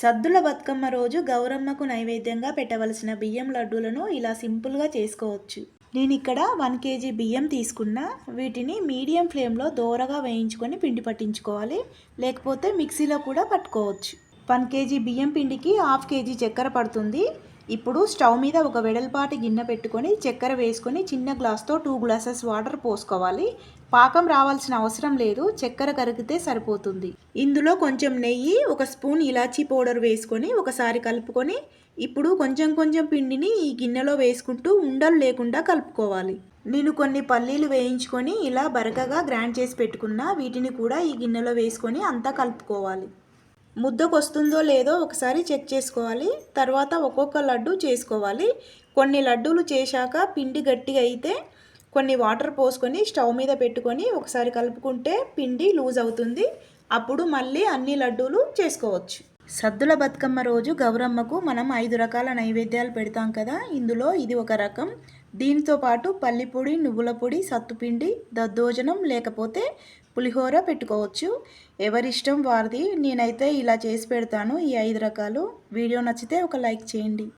సద్దుల బతుకమ్మ రోజు గౌరమ్మకు నైవేద్యంగా పెట్టవలసిన బియ్యం లడ్డూలను ఇలా సింపుల్గా చేసుకోవచ్చు. నేను ఇక్కడ వన్ కేజీ బియ్యం తీసుకున్నా. వీటిని మీడియం ఫ్లేమ్లో దోరగా వేయించుకొని పిండి పట్టించుకోవాలి. లేకపోతే మిక్సీలో కూడా పట్టుకోవచ్చు. వన్ కేజీ బియ్యం పిండికి హాఫ్ కేజీ చక్కెర పడుతుంది. ఇప్పుడు స్టవ్ మీద ఒక వెడల్పాటి గిన్నె పెట్టుకొని చక్కెర వేసుకొని చిన్న గ్లాస్తో టూ గ్లాసెస్ వాటర్ పోసుకోవాలి. పాకం రావాల్సిన అవసరం లేదు. చక్కెర కరిగితే సరిపోతుంది. ఇందులో కొంచెం నెయ్యి ఒక స్పూన్ ఇలాచీ పౌడర్ వేసుకొని ఒకసారి కలుపుకొని ఇప్పుడు కొంచెం కొంచెం పిండిని ఈ గిన్నెలో వేసుకుంటూ ఉండలు లేకుండా కలుపుకోవాలి. నేను కొన్ని పల్లీలు వేయించుకొని ఇలా బరకగా గ్రైండ్ చేసి పెట్టుకున్న వీటిని కూడా ఈ గిన్నెలో వేసుకొని అంతా కలుపుకోవాలి. ముద్దకు వస్తుందో లేదో ఒకసారి చెక్ చేసుకోవాలి. తర్వాత ఒక్కొక్క లడ్డు చేసుకోవాలి. కొన్ని లడ్డూలు చేశాక పిండి గట్టిగా అయితే కొన్ని వాటర్ పోసుకొని స్టవ్ మీద పెట్టుకొని ఒకసారి కలుపుకుంటే పిండి లూజ్ అవుతుంది. అప్పుడు మళ్ళీ అన్ని లడ్డూలు చేసుకోవచ్చు. సద్దుల బతుకమ్మ రోజు గౌరమ్మకు మనం ఐదు రకాల నైవేద్యాలు పెడతాం కదా. ఇందులో ఇది ఒక రకం. దీంతో పాటు పల్లిపొడి నువ్వుల పొడి సత్తుపిండి దద్దోజనం లేకపోతే పులిహోర పెట్టుకోవచ్చు. ఎవరిష్టం వారిది నేనైతే ఇలా చేసి పెడతాను ఈ ఐదు రకాలు. వీడియో నచ్చితే ఒక లైక్ చేయండి.